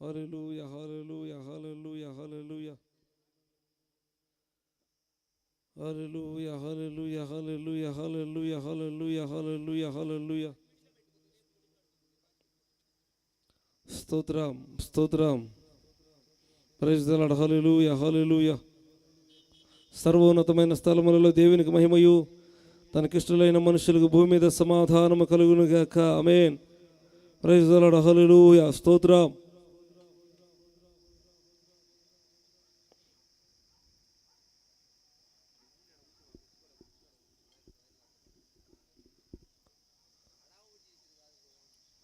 హలలుయ హలలుయ హలలుయ హలలుయ హలలుయ హలలుయ హలలుయ హలలుయ హలలుయ హలలుయ హలలుయ స్తోత్రం స్తోత్రం ప్రజలాడు హలలుయ హలలుయ సర్వోన్నతమైన స్థలములలో దేవునికి మహిమయు తనకిష్టులైన మనుషులకు భూమి మీద సమాధానము కలుగునుగాక అమేన్ ప్రజలాడు హలలుయ స్తోత్రం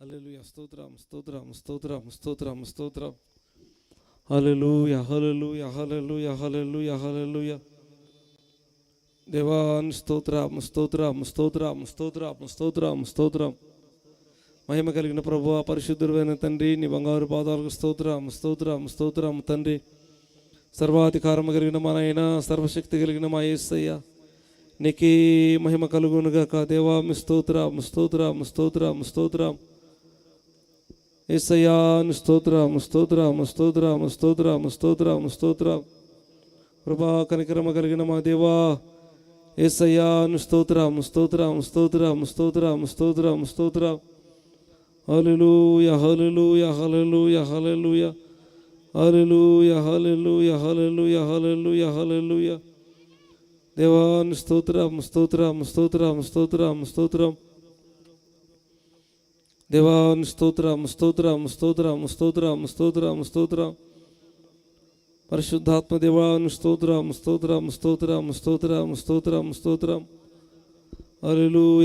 హల్లెలూయా స్తోత్రం స్తోత్రం స్తోత్రం స్తోత్రం స్తోత్రం హల్లెలూయా హల్లెలూయా హల్లెలూయా హల్లెలూయా హల్లెలూయా దేవాన్ స్తోత్రం స్తోత్రం స్తోత్రం స్తోత్రం స్తోత్రం స్తోత్రం మహిమ కలిగిన ప్రభు పరిశుద్ధుడైన తండ్రి నీ బంగారు పాదాలకు స్తోత్రం స్తోత్రం స్తోత్రం తండ్రి సర్వాధికారం కలిగిన మా నాయన సర్వశక్తి కలిగిన మా ఏసయ్య నీకే మహిమ కలుగునుగాక దేవా స్తోత్రం స్తోత్రం స్తోత్రం స్తోత్రం ఏసయ్యాను స్తోత్రం స్తోత్రం స్తోత్రం స్తోత్రం స్తోత్రం స్తోత్రం కృపా కనికరమ కలిగిన మా దేవా ఏసయ్యాను స్తోత్రం స్తోత్రం స్తోత్రం స్తోత్రం స్తోత్రం స్తోత్రం హల్లెలూయా హల్లెలూయా హల్లెలూయా హల్లెలూయా హల్లెలూయా హల్లెలూయా హల్లెలూయా హల్లెలూయా హల్లెలూయా దేవాను స్తోత్రం స్తోత్రం స్తోత్రం స్తోత్రం స్తోత్రం దేవాను స్తోత్రం స్తోత్రం స్తోత్రం స్తోత్రం స్తోత్రం స్తోత్రం. పరిశుద్ధాత్మ దేవాను స్తోత్రం స్తోత్రం స్తోత్రం స్తోత్రం స్తోత్రం. స్తోత్రం అరులు